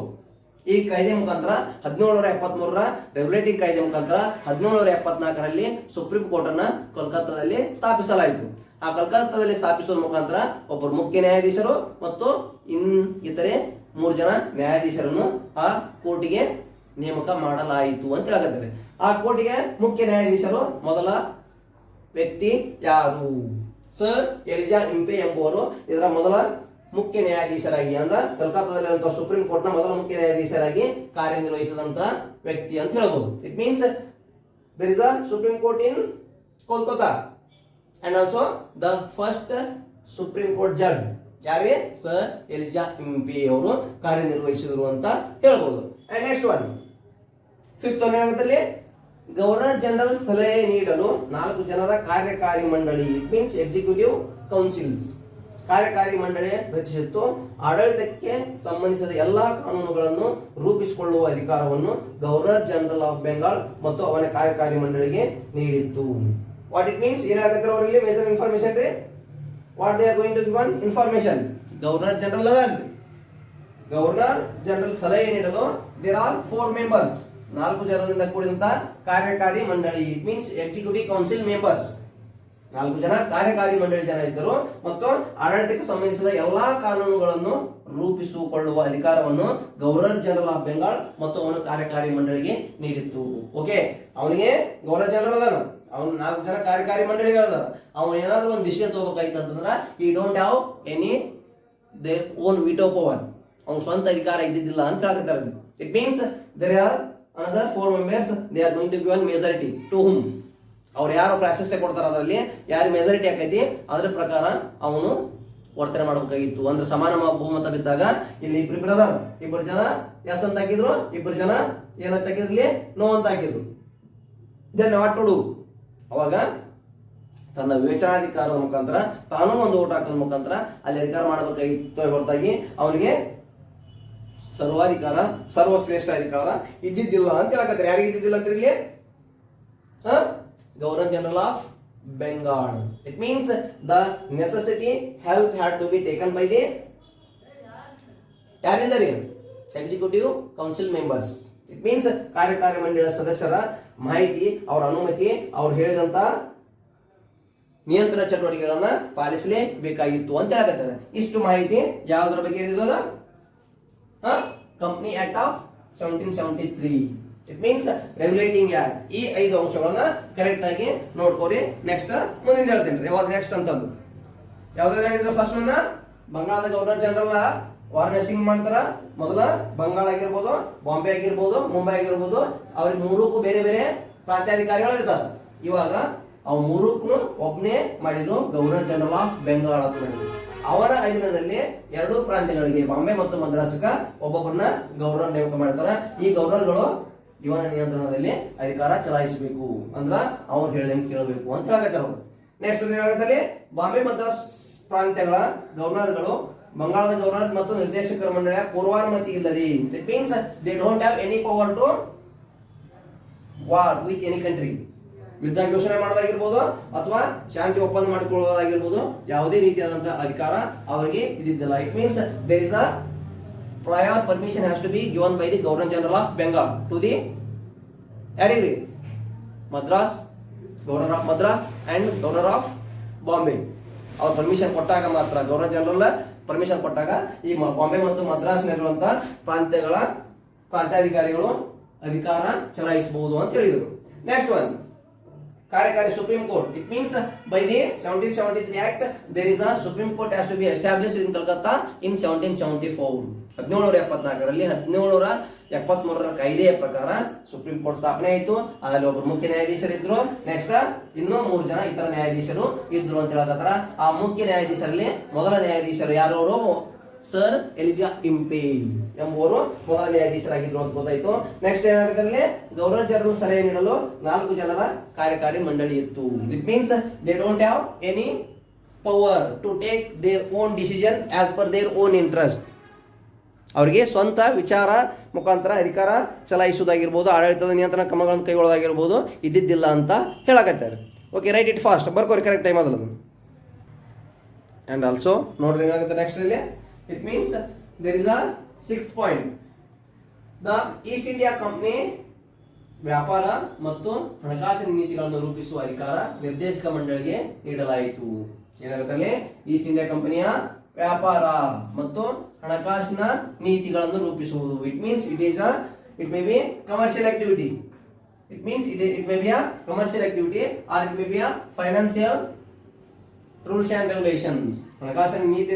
ಈ ಕಾಯ್ದೆ ಮುಖಾಂತರ ಹದಿನೇಳರ ಎಪ್ಪತ್ಮೂರರ ರೆಗ್ಯುಲೇಟಿಂಗ್ ಕಾಯ್ದೆ ಮುಖಾಂತರ ಹದಿನೇಳರ ಎಪ್ಪತ್ನಾಲ್ಕರಲ್ಲಿ ಸುಪ್ರೀಂ ಕೋರ್ಟ್ ಅನ್ನ ಕೋಲ್ಕತ್ತಾದಲ್ಲಿ ಸ್ಥಾಪಿಸಲಾಯಿತು. ಆ ಕಲ್ಕತ್ತಾದಲ್ಲಿ ಸ್ಥಾಪಿಸುವ ಮುಖಾಂತರ ಒಬ್ಬರು ಮುಖ್ಯ ನ್ಯಾಯಾಧೀಶರು ಮತ್ತು ಇನ್ ಇತರೆ ಮೂರು ಜನ ನ್ಯಾಯಾಧೀಶರನ್ನು ಆ ಕೋರ್ಟಿಗೆ ನೇಮಕ ಮಾಡಲಾಯಿತು ಅಂತ ಹೇಳಕತ್ತಾರೆ. ಆ ಕೋರ್ಟಿಗೆ ಮುಖ್ಯ ನ್ಯಾಯಾಧೀಶರು ಮೊದಲ ವ್ಯಕ್ತಿ ಯಾರು? ಸರ್ ಎಲಿಜಾ ಇಂಪೆ ಎಂಬುವರು. ಇದರ ಮೊದಲ ಮುಖ್ಯ ನ್ಯಾಯಾಧೀಶರಾಗಿ ಅಂದ್ರೆ ಕಲ್ಕತ್ತಾದಲ್ಲಿರುವಂತಹ ಸುಪ್ರೀಂ ಕೋರ್ಟ್ನ ಮೊದಲ ಮುಖ್ಯ ನ್ಯಾಯಾಧೀಶರಾಗಿ ಕಾರ್ಯನಿರ್ವಹಿಸಿದಂತ ವ್ಯಕ್ತಿ ಅಂತ ಹೇಳಬಹುದು it means there is a supreme court in Kolkata and also the first supreme court judge ಯಾರಿಗೆ ಸರ್ ಎಲಿಜಾ ಇಂಬಿ ಅವರು ಕಾರ್ಯನಿರ್ವಹಿಸಿದರು ಅಂತ ಹೇಳ್ಬೋದು. Next one fifth one governor general ಸಲಹೆ ನೀಡಲು ನಾಲ್ಕು ಜನರ ಕಾರ್ಯಕಾರಿ ಮಂಡಳಿ ಮೀನ್ಸ್ ಎಕ್ಸಿಕ್ಯೂಟಿವ್ ಕೌನ್ಸಿಲ್ಸ್ ಕಾರ್ಯಕಾರಿ ಮಂಡಳಿ ರಚಿಸಿತ್ತು. ಆಡಳಿತಕ್ಕೆ ಸಂಬಂಧಿಸಿದ ಎಲ್ಲಾ ಕಾನೂನುಗಳನ್ನು ರೂಪಿಸಿಕೊಳ್ಳುವ ಅಧಿಕಾರವನ್ನು ಗವರ್ನರ್ ಜನರಲ್ ಆಫ್ ಬೆಂಗಾಲ್ ಮತ್ತು ಅವನ ಕಾರ್ಯಕಾರಿ ಮಂಡಳಿಗೆ ನೀಡಿತ್ತು. ವಾಟ್ ಇಟ್ ಮೀನ್ಸ್ ಏನಾಗುತ್ತೆ ಅವರಿಗೆ? ಮೇಜರ್ ಇನ್ಫಾರ್ಮೇಶನ್ ರೀ. What they are going to given information governor general ಅದಲ್ರಿ governor general ಸಲಹೆ ನೀಡಲು ದೇರ್ ಆರ್ ಫೋರ್ ಮೆಂಬರ್ಸ್ ನಾಲ್ಕು ಜನರಿಂದ ಕೂಡಿದಂತ ಕಾರ್ಯಕಾರಿ ಮಂಡಳಿ it means executive council members ನಾಲ್ಕು ಜನ ಕಾರ್ಯಕಾರಿ ಮಂಡಳಿ ಜನ ಇದ್ದರು. ಮತ್ತು ಆಡಳಿತಕ್ಕೆ ಸಂಬಂಧಿಸಿದ ಎಲ್ಲಾ ಕಾನೂನುಗಳನ್ನು ರೂಪಿಸಿಕೊಳ್ಳುವ ಅಧಿಕಾರವನ್ನು ಗವರ್ನರ್ ಜನರಲ್ ಆಫ್ ಬೆಂಗಾಲ್ ಮತ್ತು ಅವನ ಕಾರ್ಯಕಾರಿ ಮಂಡಳಿಗೆ ನೀಡಿತ್ತು. ಓಕೆ ಅವನಿಗೆ ಗವರ್ನರ್ ಜನರಲ್ ಅದಾನ. ಅವ್ನು ನಾಲ್ಕು ಜನ ಕಾರ್ಯಕಾರಿ ಮಂಡಳಿಗೆ ಅದಾರ ಅವನು ಏನಾದರೂ ಒಂದು ಡಿಸಿಷನ್ ತಗೋಬೇಕಾಯ್ತು ಅಂತಂದ್ರೆ ಈ don't have any they own veto power ಅವ್ನ ಸ್ವಂತ ಅಧಿಕಾರ ಇದ್ದಿದ್ದಿಲ್ಲ ಅಂತ ಹೇಳಕತ್ತಾರೆ it means there are another four members they are going to given majority to whom ಅವ್ರು ಯಾರು ಪ್ರಾಶಸ್ತ್ಯ ಕೊಡ್ತಾರೆ ಅದರಲ್ಲಿ ಯಾರು ಮೆಜಾರಿಟಿ ಆಕೈತಿ, ಅದ್ರ ಪ್ರಕಾರ ಅವನು ವರ್ತನೆ ಮಾಡಬೇಕಾಗಿತ್ತು. ಅಂದ್ರೆ ಸಮಾನ ಬಹುಮತ ಬಿದ್ದಾಗ ಇಲ್ಲಿ ಇಬ್ರು ಬ್ರದರ್ ಇಬ್ಬರು ಜನ ಎಸ್ ಅಂತ ಹಾಕಿದ್ರು ಇಬ್ಬರು ಜನ ಏನಂತ ಹಾಕಿದ್ರಲ್ಲಿ ನೋ ಅಂತ ಹಾಕಿದ್ರು. ದೆನ್ ವಾಟ್ ಟು ಡು ಅವಾಗ ತನ್ನ ವಿವೇಚನಾಧಿಕಾರದ ಮುಖಾಂತರ, ತಾನು ಒಂದು ಓಟ್ ಹಾಕೋದ್ ಮುಖಾಂತರ ಅಲ್ಲಿ ಅಧಿಕಾರ ಮಾಡಬೇಕಾಗಿತ್ತು ಹೊರತಾಗಿ ಅವನಿಗೆ ಸರ್ವಾಧಿಕಾರ ಸರ್ವಶ್ರೇಷ್ಠ ಅಧಿಕಾರ ಇದ್ದಿದ್ದಿಲ್ಲ ಅಂತ ಹೇಳಕತ್ತಾರೆ. ಯಾರಿಗೆ ಇದ್ದಿದ್ದಿಲ್ಲ ಅಂತ ಇಲ್ಲಿ governor general of Bengal it means the necessity help had to be taken by the ಯಾರಿಂದ ರೀ? Executive council members it means ಕಾರ್ಯಕಾರಿ ಮಂಡಳಿಯ ಸದಸ್ಯರ ಮಾಹಿತಿ, ಅವರ ಅನುಮತಿ, ಅವ್ರು ಹೇಳಿದಂತ ನಿಯಂತ್ರಣ ಚಟುವಟಿಕೆಗಳನ್ನ ಪಾಲಿಸಲೇಬೇಕಾಗಿತ್ತು ಅಂತ ಹೇಳಕತ್ತಾರೆ. ಇಷ್ಟು ಮಾಹಿತಿ ಯಾವುದರ ಬಗ್ಗೆ ಇರೋದ company act of seventeen seventy three it means regulating act ಈ ಐದು ಅಂಶಗಳನ್ನ ಕರೆಕ್ಟ್ ಆಗಿ ನೋಡ್ಕೋರಿ. ನೆಕ್ಸ್ಟ್ ಮುಂದಿನ ಹೇಳ್ತೇನೆ ಯಾವ್ದು ನೆಕ್ಸ್ಟ್ ಅಂತಂದು ಯಾವ್ದು ಫಸ್ಟ್ ಬಂಗಾಳದ ಗವರ್ನರ್ ಜನರಲ್ ವಾರ್ನೆಸ್ಟಿಂಗ್ ಮಾಡ್ತಾರ. ಮೊದಲ ಬಂಗಾಳ ಆಗಿರ್ಬೋದು ಬಾಂಬೆ ಆಗಿರ್ಬೋದು ಮುಂಬೈ ಆಗಿರ್ಬೋದು, ಅವ್ರಿಗೆ ಮೂರಕ್ಕೂ ಬೇರೆ ಬೇರೆ ಪ್ರಾಂತ್ಯಾಧಿಕಾರಿಗಳು ಇರ್ತಾರೆ. ಇವಾಗ ಅವ್ ಮೂರಕ್ಕೂ ಒಬ್ಬನೇ ಮಾಡಿದ್ರು ಗವರ್ನರ್ ಜನರಲ್ ಆಫ್ ಬೆಂಗಾಲ್ ಅಂತ ಮಾಡಿದ್ರು. ಅವರ ಅಧೀನದಲ್ಲಿ ಎರಡು ಪ್ರಾಂತ್ಯಗಳಿಗೆ ಬಾಂಬೆ ಮತ್ತು ಮದ್ರಾಸಕ ಒಬ್ಬೊಬ್ಬರನ್ನ ಗವರ್ನರ್ ನೇಮಕ ಮಾಡ್ತಾರ. ಈ ಗವರ್ನರ್ಗಳು ಇವನ ನಿಯಂತ್ರಣದಲ್ಲಿ ಅಧಿಕಾರ ಚಲಾಯಿಸಬೇಕು ಅಂದ್ರ ಅವ್ರು ಹೇಳ್ದಂಗೆ ಕೇಳಬೇಕು ಅಂತ ಹೇಳಕತ್ತಾರ ನೆಕ್ಸ್ಟ್ ಏನಾಗತ್ತಲ್ಲಿ ಬಾಂಬೆ ಮದ್ರಾಸ್ ಪ್ರಾಂತ್ಯಗಳ ಗವರ್ನರ್ಗಳು ಬಂಗಾಳದ ಗವರ್ನರ್ ಮತ್ತು ನಿರ್ದೇಶಕರ ಮಂಡಳಿಯ ಪೂರ್ವಾನುಮತಿ ಇಲ್ಲದೆ. Means they don't have any power to war with any country ಯುದ್ಧ ಘೋಷಣೆ ಮಾಡೋದಾಗಿರ್ಬೋದು ಅಥವಾ ಶಾಂತಿ ಒಪ್ಪಂದ ಮಾಡಿಕೊಳ್ಳೋದಾಗಿರ್ಬೋದು ಯಾವುದೇ ರೀತಿಯಾದಂತಹ ಅಧಿಕಾರ ಅವರಿಗೆ ಇದ್ದಿದ್ದಿಲ್ಲ. It means there is a prior permission has to be given by the governor general of Bengal to the ಯಾರಿಗ್ರಿ Madras governor of Madras and governor of Bombay ಅವ್ರು ಪರ್ಮಿಷನ್ ಕೊಟ್ಟಾಗ ಮಾತ್ರ ಗವರ್ನರ್ ಜನರಲ್ ಪರ್ಮಿಷನ್ ಕೊಟ್ಟಾಗ ಈ ಬಾಂಬೆ ಮತ್ತು ಮದ್ರಾಸ್ನಲ್ಲಿರುವಂತಹ ಪ್ರಾಂತ್ಯಗಳ ಪ್ರಾಂತ್ಯಾಧಿಕಾರಿಗಳು ಅಧಿಕಾರ ಚಲಾಯಿಸಬಹುದು ಅಂತ ಹೇಳಿದರು. ನೆಕ್ಸ್ಟ್ ಒನ್ ಕಾರ್ಯಕಾರಿ supreme court it means by the seventeen seventy three act there is a supreme court has to be establish in Calcutta in seventeen seventy four ಹದಿನೇಳು ಎಪ್ಪತ್ನಾಲ್ಕರಲ್ಲಿ ಹದಿನೇಳನೂರ ಎಪ್ಪತ್ಮೂರರ ಕಾಯ್ದೆಯ ಪ್ರಕಾರ ಸುಪ್ರೀಂ ಕೋರ್ಟ್ ಸ್ಥಾಪನೆ ಆಯಿತು. ಅದರಲ್ಲಿ ಒಬ್ಬರು ಮುಖ್ಯ ನ್ಯಾಯಾಧೀಶರು ಇದ್ರು. ನೆಕ್ಸ್ಟ್ ಇನ್ನೂ ಮೂರು ಜನ ಇತರ ನ್ಯಾಯಾಧೀಶರು ಇದ್ರು ಅಂತ ಹೇಳಕತ್ತಾರ ಆ ಮುಖ್ಯ ನ್ಯಾಯಾಧೀಶರಲ್ಲಿ ಮೊದಲ ನ್ಯಾಯಾಧೀಶರು ಯಾರು ಸರ್ ಎಲಿಜಾ ಇಂಪಿ ಎಂಬುವರು ಮೊದಲ ನ್ಯಾಯಾಧೀಶರಾಗಿದ್ರು ಅಂತ ಗೊತ್ತಾಯ್ತು. ನೆಕ್ಸ್ಟ್ ಏನಾಗುತ್ತೆ ಗವರ್ನರ್ ಜನರಲ್ ಸಲಹೆ ನೀಡಲು ನಾಲ್ಕು ಜನರ ಕಾರ್ಯಕಾರಿ ಮಂಡಳಿ ಇತ್ತು. It means they don't have any power to take their own decision as per their own interest ಅವರಿಗೆ ಸ್ವಂತ ವಿಚಾರ ಮುಖಾಂತರ ಅಧಿಕಾರ ಚಲಾಯಿಸುವುದಾಗಿರ್ಬೋದು, ಆಡಳಿತದ ನಿಯಂತ್ರಣ ಕ್ರಮಗಳನ್ನು ಕೈಗೊಳ್ಳೋದಾಗಿರ್ಬೋದು, ಇದ್ದಿದ್ದಿಲ್ಲ ಅಂತ ಹೇಳಕತ್ತಾರೆ. ಓಕೆ ರೈಟ್ ಇಟ್ ಫಾಸ್ಟ್ ಬರ್ಕೋರಿ ಕರೆಕ್ಟ್ ಟೈಮ್ ಅದಲ್ಲ ಆ್ಯಂಡ್ ಆಲ್ಸೋ ನೋಡ್ರಿ ಏನಾಗುತ್ತೆ ನೆಕ್ಸ್ಟ್ ಇಲ್ಲಿ it means there is a sixth point the East India Company ವ್ಯಾಪಾರ ಮತ್ತು ಹಣಕಾಸಿನ ನೀತಿಗಳನ್ನು ರೂಪಿಸುವ ಅಧಿಕಾರ ನಿರ್ದೇಶಕ ಮಂಡಳಿಗೆ ನೀಡಲಾಯಿತು. ಏನಾಗುತ್ತೆ ಅಲ್ಲಿ? ಈಸ್ಟ್ ಇಂಡಿಯಾ ಕಂಪನಿಯ ವ್ಯಾಪಾರ ಮತ್ತು ಹಣಕಾಸಿನ ನೀತಿಗಳನ್ನು ರೂಪಿಸುವುದು. It means it is a it may be commercial activity it means it it may be a commercial activity or it may be a financial rules and regulations ಹಣಕಾಸಿನ ನೀತಿ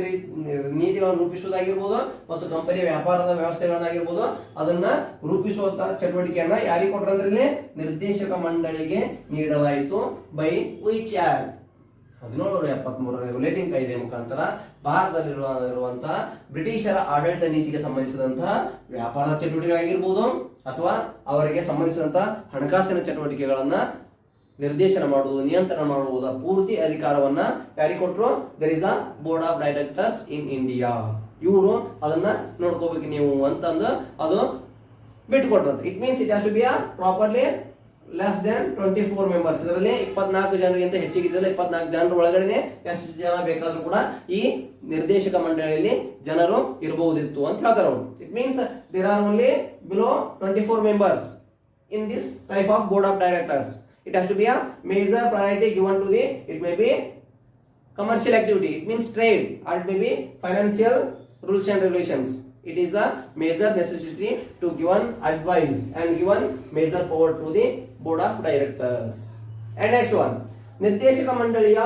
ನೀತಿಗಳನ್ನು ರೂಪಿಸುವುದಾಗಿರ್ಬೋದು ಮತ್ತು ಕಂಪನಿಯ ವ್ಯಾಪಾರದ ವ್ಯವಸ್ಥೆಗಳನ್ನಾಗಿರ್ಬೋದು ಅದನ್ನ ರೂಪಿಸುವಂತಹ ಚಟುವಟಿಕೆಯನ್ನ ಯಾರಿಗೆ ಕೊಟ್ಟರೆ ನಿರ್ದೇಶಕ ಮಂಡಳಿಗೆ ನೀಡಲಾಯಿತು ಬೈ ವಿಚ್ ಆಕ್ಟ್ ಹದಿನೇಳು ಎಪ್ಪತ್ಮೂರರ ರೆಗ್ಯುಲೇಟಿಂಗ್ ಕಾಯ್ದೆ ಮುಖಾಂತರ ಭಾರತದಲ್ಲಿರುವ ಇರುವಂತಹ ಬ್ರಿಟಿಷರ ಆಡಳಿತ ನೀತಿಗೆ ಸಂಬಂಧಿಸಿದಂತಹ ವ್ಯಾಪಾರದ ಚಟುವಟಿಕೆಗಳಾಗಿರ್ಬೋದು ಅಥವಾ ಅವರಿಗೆ ಸಂಬಂಧಿಸಿದಂತಹ ಹಣಕಾಸಿನ ಚಟುವಟಿಕೆಗಳನ್ನ ನಿರ್ದೇಶನ ಮಾಡುವುದು, ನಿಯಂತ್ರಣ ಮಾಡುವುದು, ಪೂರ್ತಿ ಅಧಿಕಾರವನ್ನ ಯಾರಿಗೆ ಕೊಟ್ಟರು there is a board of directors in India ಇವರು ಅದನ್ನ ನೋಡ್ಕೋಬೇಕು ನೀವು ಅಂತಂದು ಅದು ಬಿಟ್ಕೊಟ್ರಂತ. It means it has to be a properly Less than twenty four members ಇದರಲ್ಲಿ ಇಪ್ಪತ್ನಾಲ್ಕು ಜನರಿಗಿಂತ ಹೆಚ್ಚಿಗಿದ್ದಲ್ಲ ಇಪ್ಪತ್ನಾಲ್ಕು ಜನರ ಒಳಗಡೆ ಎಷ್ಟು ಜನ ಬೇಕಾದ್ರೂ ಕೂಡ ಈ ನಿರ್ದೇಶಕ ಮಂಡಳಿಯಲ್ಲಿ ಜನರು ಇರಬಹುದಿತ್ತು ಅಂತ ಹೇಳ್ತಾರೆ ಅವರು it means there are only below twenty four members in this type of board of directors. It has to be a major priority given to the, it may be commercial activity, it means trade, or it may be financial rules and regulations it is a major necessity to given advice and given major power to the board of directors and next one ನಿರ್ದೇಶಕ ಮಂಡಳಿಯ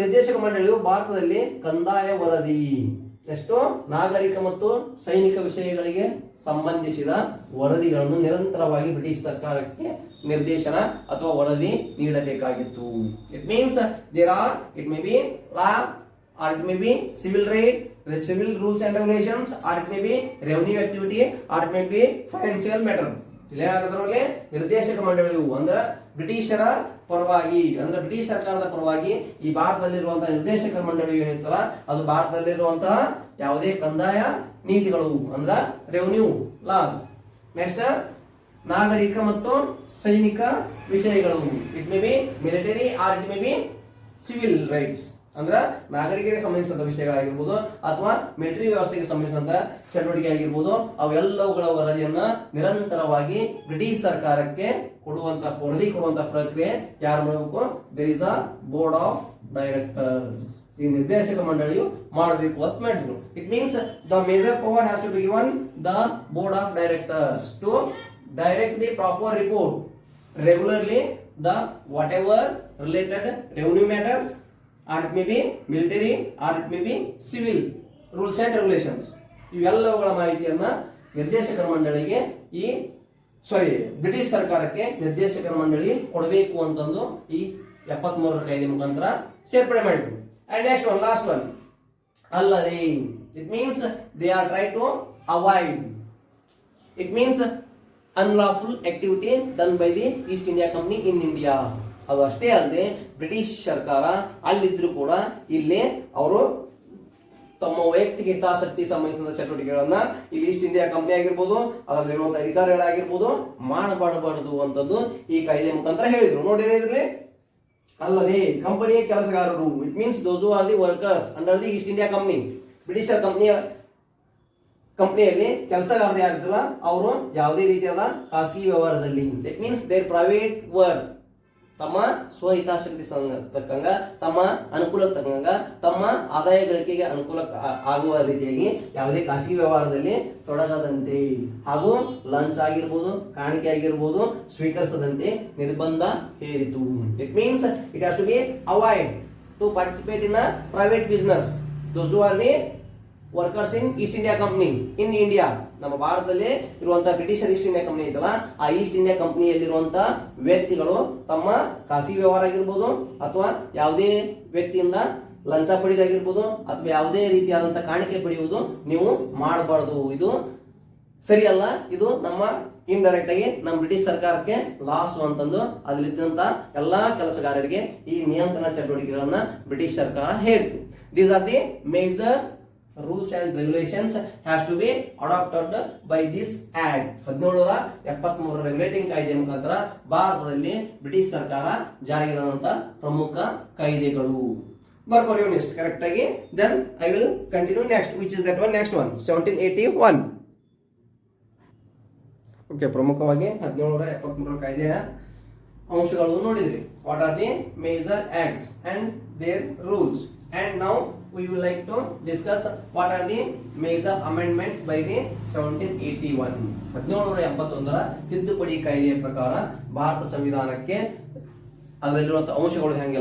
ನಿರ್ದೇಶಕ ಮಂಡಳಿಯು ಭಾರತದಲ್ಲಿ ಕಂದಾಯ ವರದಿ. Next ನಾಗರಿಕ ಮತ್ತು ಸೈನಿಕ ವಿಷಯಗಳಿಗೆ ಸಂಬಂಧಿಸಿದ ವರದಿಗಳನ್ನು ನಿರಂತರವಾಗಿ ಬ್ರಿಟಿಷ್ ಸರ್ಕಾರಕ್ಕೆ ನಿರ್ದೇಶನ ಅಥವಾ ವರದಿ ನೀಡಬೇಕಾಗಿತ್ತು. It means there are it may be or it may be civil right civil rules and regulation or it may be revenue activity or it may be financial matter ಇಲ್ಲೇನಾಗದ್ರಲ್ಲಿ ನಿರ್ದೇಶಕ ಮಂಡಳಿಯು ಅಂದ್ರೆ ಬ್ರಿಟಿಷರ ಪರವಾಗಿ, ಅಂದ್ರೆ ಬ್ರಿಟಿಷ್ ಸರ್ಕಾರದ ಪರವಾಗಿ ಈ ಭಾರತದಲ್ಲಿರುವಂತಹ ನಿರ್ದೇಶಕ ಮಂಡಳಿ ಏನಿತ್ತಲ್ಲ, ಅದು ಭಾರತದಲ್ಲಿರುವಂತಹ ಯಾವುದೇ ಕಂದಾಯ ನೀತಿಗಳು, ಅಂದ್ರ ರೆವೆನ್ಯೂ ಲಾಸ್ ನೆಕ್ಸ್ಟ್ ನಾಗರಿಕ ಮತ್ತು ಸೈನಿಕ ವಿಷಯಗಳು. It may be military or it may be civil rights ಅಂದ್ರ ನಾಗರಿಕರಿಗೆ ಸಂಬಂಧಿಸಿದ ವಿಷಯಗಳಾಗಿರ್ಬೋದು ಅಥವಾ ಮಿಲಿಟರಿ ವ್ಯವಸ್ಥೆಗೆ ಸಂಬಂಧಿಸಿದಂತ ಚಟುವಟಿಕೆ ಆಗಿರ್ಬೋದು, ಅವೆಲ್ಲವುಗಳ ವರದಿಯನ್ನ ನಿರಂತರವಾಗಿ ಬ್ರಿಟಿಷ್ ಸರ್ಕಾರಕ್ಕೆ ಕೊಡುವಂತ ವರದಿ ಕೊಡುವಂತ ಪ್ರಕ್ರಿಯೆ ಯಾರು ಮಾಡಬೇಕು? There is a board of directors ಈ ನಿರ್ದೇಶಕ ಮಂಡಳಿಯು ಮಾಡಬೇಕು ಅಂತ ಮಾಡಿದ್ರು. It means the major power has to be given the board of directors to direct the proper report regularly the whatever related revenue matters or it may be military or it may be civil rules and regulations. ಇವೆಲ್ಲವುಗಳ ಮಾಹಿತಿಯನ್ನ ನಿರ್ದೇಶಕರ ಮಂಡಳಿಗೆ ಈ ಸಾರಿ British ಸರ್ಕಾರಕ್ಕೆ ನಿರ್ದೇಶಕರ ಮಂಡಳಿ ಕೊಡಬೇಕು ಅಂತಂದು ಈ ಎಪ್ಪತ್ಮೂರರ ಕಾಯ್ದೆ ಮುಖಾಂತರ ಸೇರ್ಪಡೆ ಮಾಡಿದ್ರು. And next one last one ಅಲ್ಲದೆ it means they are try to avoid it means unlawful activity done by the East India company in India ಅದು ಅಷ್ಟೇ ಅಲ್ಲದೆ ಬ್ರಿಟಿಷ್ ಸರ್ಕಾರ ಅಲ್ಲಿದ್ರು ಕೂಡ ಇಲ್ಲಿ ಅವರು ತಮ್ಮ ವೈಯಕ್ತಿಕ ಹಿತಾಸಕ್ತಿ ಸಂಬಂಧಿಸಿದ ಚಟುವಟಿಕೆಗಳನ್ನ ಇಲ್ಲಿ ಈಸ್ಟ್ ಇಂಡಿಯಾ ಕಂಪ್ನಿ ಆಗಿರ್ಬೋದು ಅದರಲ್ಲಿರುವಂತಹ ಅಧಿಕಾರಿಗಳಾಗಿರ್ಬೋದು ಮಾಡಬಾರಬಾರದು ಅಂತದ್ದು ಈ ಕಾಯ್ದೆ ಮುಖಾಂತರ ಹೇಳಿದ್ರು. ನೋಡಿ ಹೇಳಿದ್ರಿ? ಅಲ್ಲದೆ ಕಂಪನಿಯ ಕೆಲಸಗಾರರು it means those are the workers under the East India company ಬ್ರಿಟಿಷರ್ ಕಂಪ್ನಿಯ ಕಂಪ್ನಿಯಲ್ಲಿ ಕೆಲಸಗಾರರು ಯಾರಿದ್ದಲ್ಲ ಅವರು ಯಾವುದೇ ರೀತಿಯಾದ ಖಾಸಗಿ ವ್ಯವಹಾರದಲ್ಲಿ it means there private work ತಮ್ಮ ಸ್ವಹಿತಾಸಕ್ತಿ ತಕ್ಕಂಗ, ತಮ್ಮ ಅನುಕೂಲ ತಕ್ಕಂಗ, ತಮ್ಮ ಆದಾಯ ಗಳಿಕೆಗೆ ಅನುಕೂಲ ಆಗುವ ರೀತಿಯಾಗಿ ಯಾವುದೇ ಖಾಸಗಿ ವ್ಯವಹಾರದಲ್ಲಿ ತೊಡಗದಂತೆ ಹಾಗೂ ಲಂಚ್ ಆಗಿರ್ಬೋದು, ಕಾಣಿಕೆ ಆಗಿರ್ಬೋದು ಸ್ವೀಕರಿಸದಂತೆ ನಿರ್ಬಂಧ ಹೇರಿತು. It means it has to be avoid to participate in a private business those are the workers in East India company in India ನಮ್ಮ ಭಾರತದಲ್ಲಿ ಇರುವಂತಹ ಬ್ರಿಟಿಷರ್ ಈಸ್ಟ್ ಇಂಡಿಯಾ ಕಂಪ್ನಿ ಐತಲ್ಲ, ಆ ಈಸ್ಟ್ ಇಂಡಿಯಾ ಕಂಪ್ನಿಯಲ್ಲಿರುವಂತಹ ವ್ಯಕ್ತಿಗಳು ತಮ್ಮ ಖಾಸಗಿ ವ್ಯವಹಾರ ಆಗಿರ್ಬೋದು ಅಥವಾ ಯಾವುದೇ ವ್ಯಕ್ತಿಯಿಂದ ಲಂಚ ಪಡೆಯೋದಾಗಿರ್ಬೋದು ಅಥವಾ ಯಾವುದೇ ರೀತಿಯಾದಂತಹ ಕಾಣಿಕೆ ಪಡೆಯುವುದು ನೀವು ಮಾಡಬಾರ್ದು. ಇದು ಸರಿಯಲ್ಲ? ಇದು ನಮ್ಮ ಇಂಡೈರೆಕ್ಟ್ ಆಗಿ ನಮ್ಮ ಬ್ರಿಟಿಷ್ ಸರ್ಕಾರಕ್ಕೆ ಲಾಸ್ ಅಂತಂದು ಅಲ್ಲಿದ್ದಂತ ಎಲ್ಲಾ ಕೆಲಸಗಾರರಿಗೆ ಈ ನಿಯಂತ್ರಣ ಚಟುವಟಿಕೆಗಳನ್ನ ಬ್ರಿಟಿಷ್ ಸರ್ಕಾರ ಹೇಳಿತು these are the major rules and regulations has to be adapted by this act ಹದಿನೇಳರ ಎಪ್ಪತ್ಮೂರ ರೆಗ್ಯುಲೇಟಿಂಗ್ ಕಾಯ್ದೆ ಮುಖಾಂತರ ಭಾರತದಲ್ಲಿ ಬ್ರಿಟಿಷ್ ಸರ್ಕಾರ ಜಾರಿಗೆ ತಂದಂತ ಪ್ರಮುಖ ಕಾಯ್ದೆಗಳು. ಬರ್ಕೋರಿ ನೆಕ್ಸ್ಟ್ ಕರೆಕ್ಟ್ ಆಗಿ. Then I will continue next which is that one next one seventeen eighty one okay ಪ್ರಮುಖವಾಗಿ ಹದಿನೇಳರ ಎಪ್ಪತ್ಮೂರರ ಕಾಯ್ದೆಯ ಅಂಶಗಳನ್ನು ನೋಡಿದ್ರಿ. What are the major acts and their rules and now to discuss what are the major amendments by the seventeen eighty one ಹದಿನೇಳನೂರ ಎಂಬತ್ತೊಂದರ ತಿದ್ದುಪಡಿ ಕಾಯ್ದೆಯ ಪ್ರಕಾರ ಭಾರತ ಸಂವಿಧಾನಕ್ಕೆ ಅದರಲ್ಲಿರುವಂತಹ ಅಂಶಗಳು ಹೆಂಗೆ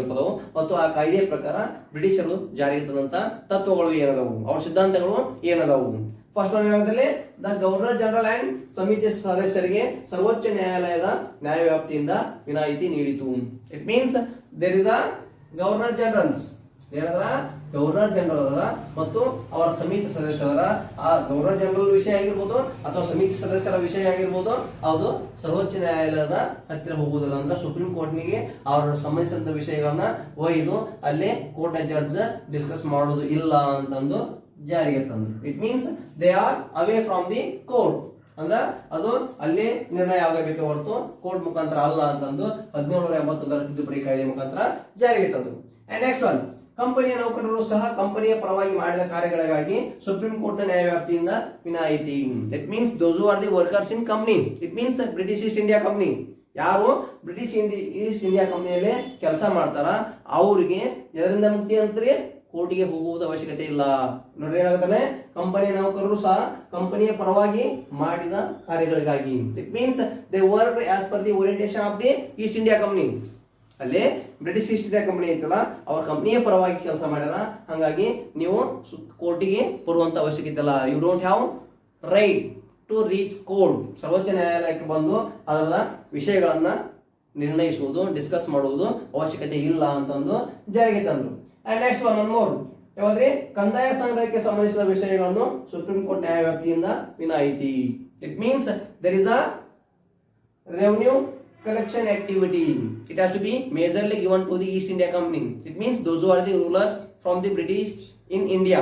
ಮತ್ತು ಆ ಕಾಯ್ದೆಯ ಪ್ರಕಾರ ಬ್ರಿಟಿಷರು ಜಾರಿಗೆ ತಂದಂತ ತತ್ವಗಳು ಏನದವು? ಅವ್ರ ಸಿದ್ಧಾಂತಗಳು ಏನದವು? First one the governor general and ಸಮಿತಿ ಸದಸ್ಯರಿಗೆ ಸರ್ವೋಚ್ಚ ನ್ಯಾಯಾಲಯದ ನ್ಯಾಯವ್ಯಾಪ್ತಿಯಿಂದ ವಿನಾಯಿತಿ ನೀಡಿತು. It means there is a governor generals ಹೇಳಿದ್ರ ಗವರ್ನರ್ ಜನರಲ್ ಅದರ ಮತ್ತು ಅವರ ಸಮಿತಿ ಸದಸ್ಯರ ಆ ಗವರ್ನರ್ ಜನರಲ್ ವಿಷಯ ಆಗಿರ್ಬೋದು ಅಥವಾ ಸಮಿತಿ ಸದಸ್ಯರ ವಿಷಯ ಆಗಿರ್ಬೋದು ಅದು ಸರ್ವೋಚ್ಚ ನ್ಯಾಯಾಲಯದ ಹತ್ತಿರ ಹೋಗುವುದಿಲ್ಲ. ಅಂದ್ರೆ ಸುಪ್ರೀಂ ಕೋರ್ಟ್ನಿಗೆ ಅವರ ಸಂಬಂಧಿಸಿದಂತ ವಿಷಯಗಳನ್ನ ಒಯ್ದು ಅಲ್ಲಿ ಕೋರ್ಟ್ ಜಡ್ಜ್ ಡಿಸ್ಕಸ್ ಮಾಡೋದು ಇಲ್ಲ ಅಂತಂದು ಜಾರಿಗೆ ತಂದ್ರು it means they are away from the court ಅಂದ್ರೆ ಅದು ಅಲ್ಲಿ ನಿರ್ಣಯ ಆಗಬೇಕೆ ಹೊರತು ಕೋರ್ಟ್ ಮುಖಾಂತರ ಅಲ್ಲ ಅಂತಂದು ಹದಿನೇಳು ನೂರ ಎಂಬತ್ತೊಂದರ ತಿದ್ದುಪಡಿ ಕಾಯ್ದೆ ಮುಖಾಂತರ ಜಾರಿಗೆ ತಂದರು ಅಂಡ್ ನೆಕ್ಸ್ಟ್ ಒನ್ ಕಂಪನಿಯ ನೌಕರರು ಸಹ ಕಂಪನಿಯ ಪರವಾಗಿ ಮಾಡಿದ ಕಾರ್ಯಗಳಿಗಾಗಿ ಸುಪ್ರೀಂ ಕೋರ್ಟ್ನ ನ್ಯಾಯವ್ಯಾಪ್ತಿಯಿಂದ ವಿನಾಯಿತಿ. That means those are the workers in company it means British East India company ಯಾರು? ಬ್ರಿಟಿಷ್ ಇಂಡಿ ಈಸ್ಟ್ ಇಂಡಿಯಾ ಕಂಪ್ನಿಯಲ್ಲಿ ಕೆಲಸ ಮಾಡ್ತಾರ. ಅವರಿಗೆ ಇದರಿಂದ ಮುಕ್ತಿ ಅಂತ್ರಿ ಕೋರ್ಟಿಗೆ ಹೋಗುವುದು ಅವಶ್ಯಕತೆ ಇಲ್ಲ. ನೋಡ್ರಿ ಏನಾಗುತ್ತಾನೆ ಕಂಪನಿಯ ನೌಕರರು ಸಹ ಕಂಪನಿಯ ಪರವಾಗಿ ಮಾಡಿದ ಕಾರ್ಯಗಳಿಗಾಗಿ. It means they work as per the orientation of the East India company ಅಲ್ಲಿ ಬ್ರಿಟಿಷ್ ಈಸ್ಟ್ ಇಂಡಿಯಾ ಕಂಪನಿ ಐತಲ್ಲ, ಅವ್ರ ಕಂಪನಿಯ ಪರವಾಗಿ ಕೆಲಸ ಮಾಡ್ಯಾರ. ಹಂಗಾಗಿ ನೀವು ಕೋರ್ಟಿಗೆ ಬರುವಂತ ಅವಶ್ಯಕತೆ ಇಲ್ಲ you don't have right to reach court ಸರ್ವೋಚ್ಚ ನ್ಯಾಯಾಲಯಕ್ಕೆ ಬಂದು ಅದರ ವಿಷಯಗಳನ್ನ ನಿರ್ಣಯಿಸುವುದು ಡಿಸ್ಕಸ್ ಮಾಡುವುದು ಅವಶ್ಯಕತೆ ಇಲ್ಲ ಅಂತಂದು ಜಾರಿಗೆ ತಂದ್ರು. ಅಂಡ್ ನೆಕ್ಸ್ಟ್ ಒನ್ ಮೋರ್ ಯಾವ್ದ್ರಿ ಕಂದಾಯ ಸಂಗ್ರಹಕ್ಕೆ ಸಂಬಂಧಿಸಿದ ವಿಷಯಗಳನ್ನು ಸುಪ್ರೀಂ ಕೋರ್ಟ್ ನ್ಯಾಯವ್ಯಾಪ್ತಿಯಿಂದ ವಿನಾಯಿತಿ. It means there is a revenue collection activity. It has to be majorly given to the east india company. It means those who are the rulers from the british in india,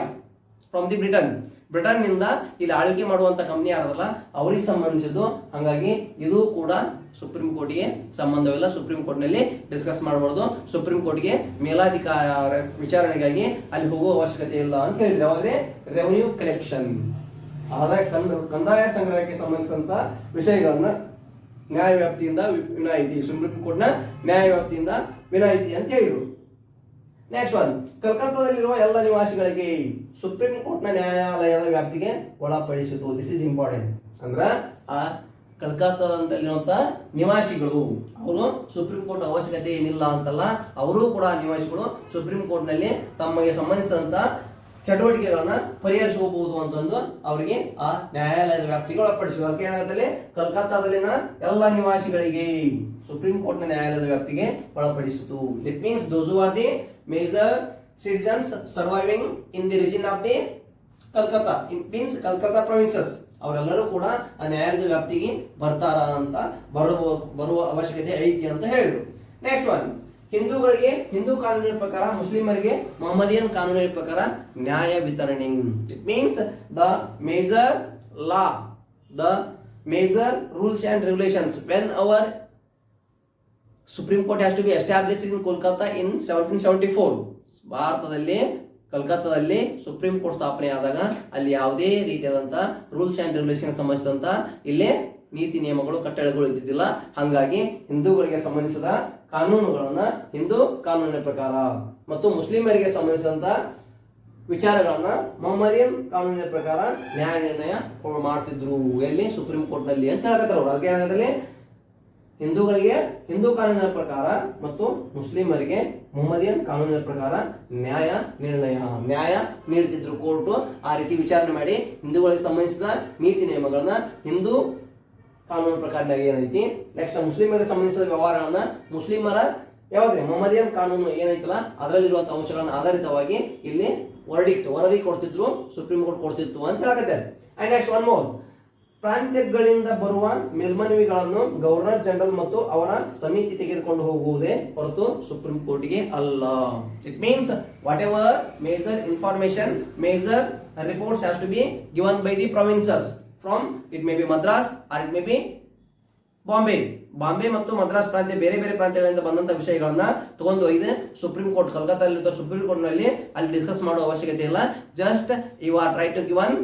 from the britain. ಬ್ರಿಟನ್ನಿಂದ ಇಲ್ಲಿ ಆಳ್ವಿಕೆ ಮಾಡುವಂತ company ಯಾರದಲ್ಲ, ಅವರಿಗೆ ಸಂಬಂಧಿಸಿದ್ದು. ಹಾಗಾಗಿ ಇದು ಕೂಡ supreme ಕೋರ್ಟ್ಗೆ ಸಂಬಂಧವಿಲ್ಲ. ಸುಪ್ರೀಂ ಕೋರ್ಟ್ನಲ್ಲಿ ಡಿಸ್ಕಸ್ ಮಾಡಬಾರ್ದು ಸುಪ್ರೀಂ ಕೋರ್ಟ್ಗೆ ಮೇಲಾಧಿಕಾರ ವಿಚಾರಣೆಗಾಗಿ ಅಲ್ಲಿ ಹೋಗುವ ಅವಶ್ಯಕತೆ ಇಲ್ಲ ಅಂತ ಹೇಳಿದ್ರೆ. ಆದರೆ ರೆವೆನ್ಯೂ ಕಲೆಕ್ಷನ್ ಆದಾಯ ಕಂದ ಕಂದಾಯ ಸಂಗ್ರಹಕ್ಕೆ ಸಂಬಂಧಿಸಿದಂತ ವಿಷಯಗಳನ್ನ ನ್ಯಾಯ ವ್ಯಾಪ್ತಿಯಿಂದ ವಿನಾಯಿತಿ, ಸುಪ್ರೀಂ ಕೋರ್ಟ್ನ ನ್ಯಾಯ ವ್ಯಾಪ್ತಿಯಿಂದ ವಿನಾಯಿತಿ ಅಂತ ಹೇಳಿದರು. ನೆಕ್ಸ್ಟ್ ಒನ್ ಕಲ್ಕತ್ತಾದಲ್ಲಿರುವ ಎಲ್ಲ ನಿವಾಸಿಗಳಿಗೆ ಸುಪ್ರೀಂ ಕೋರ್ಟ್ನ ನ್ಯಾಯಾಲಯದ ವ್ಯಾಪ್ತಿಗೆ ಒಳಪಡಿಸಿತು ದಿಸ್ ಇಸ್ ಇಂಪಾರ್ಟೆಂಟ್ ಅಂದ್ರ, ಆ ಕಲ್ಕತ್ತಾದಲ್ಲಿರುವಂಥ ನಿವಾಸಿಗಳು, ಅವರು ಸುಪ್ರೀಂ ಕೋರ್ಟ್ ಅವಶ್ಯಕತೆ ಏನಿಲ್ಲ ಅಂತಲ್ಲ, ಅವರು ಕೂಡ ನಿವಾಸಿಗಳು ಸುಪ್ರೀಂ ಕೋರ್ಟ್ನಲ್ಲಿ ತಮಗೆ ಸಂಬಂಧಿಸಿದಂತ ಚಟುವಟಿಕೆಗಳನ್ನ ಪರಿಹರಿಸಬಹುದು ಅಂತಂದು ಅವರಿಗೆ ಆ ನ್ಯಾಯಾಲಯದ ವ್ಯಾಪ್ತಿಗೆ ಒಳಪಡಿಸಿದ್ರು. ಅದಕ್ಕೆ ಏನಾಗುತ್ತೆ ಕಲ್ಕತ್ತಾದಲ್ಲಿನ ಎಲ್ಲ ನಿವಾಸಿಗಳಿಗೆ ಸುಪ್ರೀಂ ಕೋರ್ಟ್ನ ನ್ಯಾಯಾಲಯದ ವ್ಯಾಪ್ತಿಗೆ ಒಳಪಡಿಸಿತು. It means those are the major citizens surviving in the region of the Calcutta it means Calcutta provinces ಅವರೆಲ್ಲರೂ ಕೂಡ ಆ ನ್ಯಾಯಾಲಯದ ವ್ಯಾಪ್ತಿಗೆ ಬರ್ತಾರ ಅಂತ ಬರುವ ಬರುವ ಅವಶ್ಯಕತೆ ಐತಿ ಅಂತ ಹೇಳಿದ್ರು. ನೆಕ್ಸ್ಟ್ ಒನ್ ಹಿಂದೂಗಳಿಗೆ ಹಿಂದೂ ಕಾನೂನಿನ ಪ್ರಕಾರ, ಮುಸ್ಲಿಮರಿಗೆ ಮೊಹಮ್ಮದಿಯನ್ ಕಾನೂನಿನ ಪ್ರಕಾರ ನ್ಯಾಯ ವಿತರಣೆ. It means the major law the major rules and regulations when our supreme court has to be establish in Kolkata in seventeen seventy four ಭಾರತದಲ್ಲಿ, ಕಲ್ಕತ್ತಾದಲ್ಲಿ ಸುಪ್ರೀಂ ಕೋರ್ಟ್ ಸ್ಥಾಪನೆ ಆದಾಗ ಅಲ್ಲಿ ಯಾವುದೇ ರೀತಿಯಾದಂತ ರೂಲ್ಸ್ ಅಂಡ್ ರೆಗ್ಯುಲೇಷನ್ ಸಂಬಂಧಿಸಿದಂತ ಇಲ್ಲಿ ನೀತಿ ನಿಯಮಗಳು, ಕಟ್ಟಳೆಗಳು ಇದ್ದಿದ್ದಿಲ್ಲ. ಹಾಗಾಗಿ ಹಿಂದೂಗಳಿಗೆ ಸಂಬಂಧಿಸಿದ ಕಾನೂನುಗಳನ್ನ ಹಿಂದೂ ಕಾನೂನಿನ ಪ್ರಕಾರ ಮತ್ತು ಮುಸ್ಲಿಮರಿಗೆ ಸಂಬಂಧಿಸಿದಂತ ವಿಚಾರಗಳನ್ನ ಮೊಹಮ್ಮದಿಯನ್ ಕಾನೂನಿನ ಪ್ರಕಾರ ನ್ಯಾಯ ನಿರ್ಣಯ ಮಾಡ್ತಿದ್ರು. ಎಲ್ಲಿ? ಸುಪ್ರೀಂ ಕೋರ್ಟ್ನಲ್ಲಿ ಅಂತ ಹೇಳಕತ್ತಾರ ಏನಾಗತ್ತಲ್ಲಿ ಹಿಂದೂಗಳಿಗೆ, ಹಿಂದೂ ಕಾನೂನಿನ ಪ್ರಕಾರ ಮತ್ತು ಮುಸ್ಲಿಮರಿಗೆ ಮೊಹಮ್ಮದಿಯನ್ ಕಾನೂನಿನ ಪ್ರಕಾರ ನ್ಯಾಯ ನಿರ್ಣಯ. ನ್ಯಾಯ ನೀಡ್ತಿದ್ರು ಕೋರ್ಟು. ಆ ರೀತಿ ವಿಚಾರಣೆ ಮಾಡಿ ಹಿಂದೂಗಳಿಗೆ ಸಂಬಂಧಿಸಿದ ನೀತಿ ನಿಯಮಗಳನ್ನ ಹಿಂದೂ ಕಾನೂನು ಪ್ರಕಾರ ಏನೈತಿ? ನೆಕ್ಸ್ಟ್ ಮುಸ್ಲಿಮರಿಗೆ ಸಂಬಂಧಿಸಿದ ವ್ಯವಹಾರಗಳನ್ನ ಮುಸ್ಲಿಮರ ಯಾವ್ದ್ರಿ? ಮೊಹಮ್ಮದಿಯನ್ ಕಾನೂನು ಏನೈತಲ್ಲ, ಅದರಲ್ಲಿರುವಂತ ಅಂಶಗಳನ್ನ ಆಧಾರಿತವಾಗಿ ಇಲ್ಲಿ ವರ್ಡಿಕ್ಟ್ ವರದಿ ಕೊಡ್ತಿದ್ರು ಸುಪ್ರೀಂ ಕೋರ್ಟ್ ಕೊಡ್ತಿತ್ತು ಅಂತ ಹೇಳಕತ್ತೆ ಅಂಡ್ ನೆಕ್ಸ್ಟ್ ಒನ್ ಮೋರ್ ಪ್ರಾಂತ್ಯಗಳಿಂದ ಬರುವ ಮೇಲ್ಮನವಿಗಳನ್ನು ಗವರ್ನರ್ ಜನರಲ್ ಮತ್ತು ಅವರ ಸಮಿತಿ ತೆಗೆದುಕೊಂಡು ಹೋಗುವುದೇ ಹೊರತು ಸುಪ್ರೀಂ ಕೋರ್ಟ್ಗೆ ಅಲ್ಲ. It means whatever major information major reports has to be given by the provinces from it may be Madras or it may be Bombay Bombay ಮತ್ತು ಮದ್ರಾಸ್ ಪ್ರಾಂತ್ಯ ಬೇರೆ ಬೇರೆ ಪ್ರಾಂತ್ಯಗಳಿಂದ ಬಂದಂತ ವಿಷಯಗಳನ್ನ ತಗೊಂಡು ಹೋಗಿದೆ. ಸುಪ್ರೀಂ ಕೋರ್ಟ್ ಕಲ್ಕತ್ತಾದಲ್ಲಿರುವ ಸುಪ್ರೀಂ ಕೋರ್ಟ್ನಲ್ಲಿ ಅಲ್ಲಿ ಡಿಸ್ಕಸ್ ಮಾಡುವ ಅವಶ್ಯಕತೆ ಇಲ್ಲ. Just you are try to given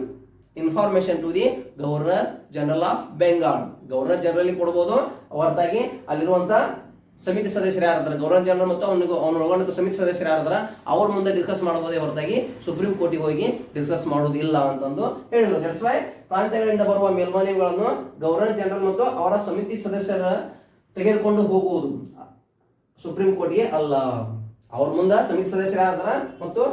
information to the governor general of Bengal governor general ಕೊಡ್ಬೋದು. ಹೊರತಾಗಿ ಅಲ್ಲಿರುವಂತ ಸಮಿತಿ ಸದಸ್ಯರು ಯಾರಾದ್ರ ಜನರಲ್ ಮತ್ತು ಅವನಿಗೆ ಅವನು ಒಳಗೊಂಡ ಸಮಿತಿ ಸದಸ್ಯರು ಯಾರಾದ್ರ, ಅವ್ರ ಮುಂದೆ ಡಿಸ್ಕಸ್ ಮಾಡಬಹುದೇ ಹೊರತಾಗಿ ಸುಪ್ರೀಂ ಕೋರ್ಟಿಗೆ ಹೋಗಿ ಡಿಸ್ಕಸ್ ಮಾಡೋದಿಲ್ಲ ಅಂತಂದು ಹೇಳಿದ್ರು. ದಟ್ಸ್ ವೈ ಪ್ರಾಂತ್ಯಗಳಿಂದ ಬರುವ ಮೇಲ್ಮನವಿಗಳನ್ನು ಗವರ್ನರ್ ಜನರಲ್ ಮತ್ತು ಅವರ ಸಮಿತಿ ಸದಸ್ಯರ ತೆಗೆದುಕೊಂಡು ಹೋಗುವುದು. ಸುಪ್ರೀಂ ಕೋರ್ಟ್ಗೆ ಅಲ್ಲ. ಅವ್ರ ಮುಂದೆ ಸಮಿತಿ ಸದಸ್ಯರು ಯಾರಾದ್ರ ಮತ್ತು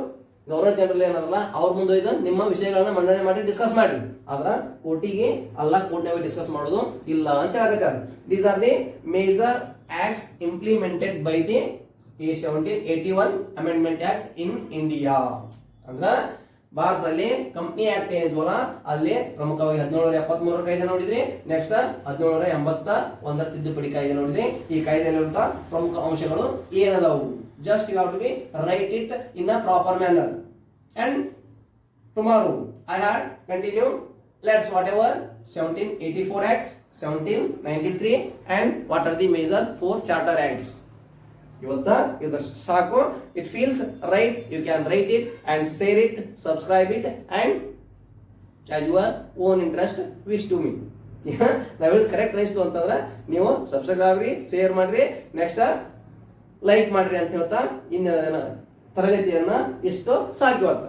ಗೌರ್ನರ್ ಜನರಲ್ ಏನಾದ್ರಲ್ಲ, ಅವ್ರ ಮುಂದೆ ಇದು ನಿಮ್ಮ ವಿಷಯಗಳನ್ನ ಮಂಡನೆ ಮಾಡಿ ಡಿಸ್ಕಸ್ ಮಾಡಿ ಆದ್ರ ಕೋರ್ಟಿಗೆ ಅಲ್ಲ ಕೋರ್ಟ್ನಾಗ ಡಿಸ್ಕಸ್ ಮಾಡೋದು ಇಲ್ಲ ಅಂತ ಹೇಳಕತ್ತಾರೆ these are the major by the seventeen eighty one amendment act in India ಅಂದ್ರ ಭಾರತದಲ್ಲಿ ಕಂಪ್ನಿ ಆಕ್ಟ್ ಏನಿದ್ವಲ್ಲ, ಅಲ್ಲಿ ಪ್ರಮುಖವಾಗಿ ಹದಿನೇಳರ ಎಪ್ಪತ್ಮೂರರ ಕಾಯ್ದೆ ನೋಡಿದ್ರಿ. ನೆಕ್ಸ್ಟ್ ಹದಿನೇಳರ ಎಂಬತ್ತ ಒಂದರ ತಿದ್ದುಪಡಿ ಕಾಯ್ದೆ ನೋಡಿದ್ರಿ. ಈ ಕಾಯ್ದೆಯಲ್ಲಿರುವಂತಹ ಪ್ರಮುಖ ಅಂಶಗಳು ಏನದಾವು? Just you have to be right it in a proper manner and I I continue continue what whatever 1784 acts 1793 and what are the major four charter acts? ಇವತ್ತ ಇದು ಸಾಕು. It feels right you can write it and share it subscribe it and as your own interest wish to me ನಾವು ಹೇಳಿದ್ correct ರೈಸ್ತು ಅಂತಂದ್ರೆ ನೀವು subscribe ರೀ share ಮಾಡಿರಿ ನೆಕ್ಸ್ಟ್ ಲೈಕ್ ಮಾಡಿರಿ ಅಂತ ಹೇಳ್ತಾ ಇನ್ನು ತರಗತಿಯನ್ನ ಇಷ್ಟು ಸಾಕಿವತ್ತ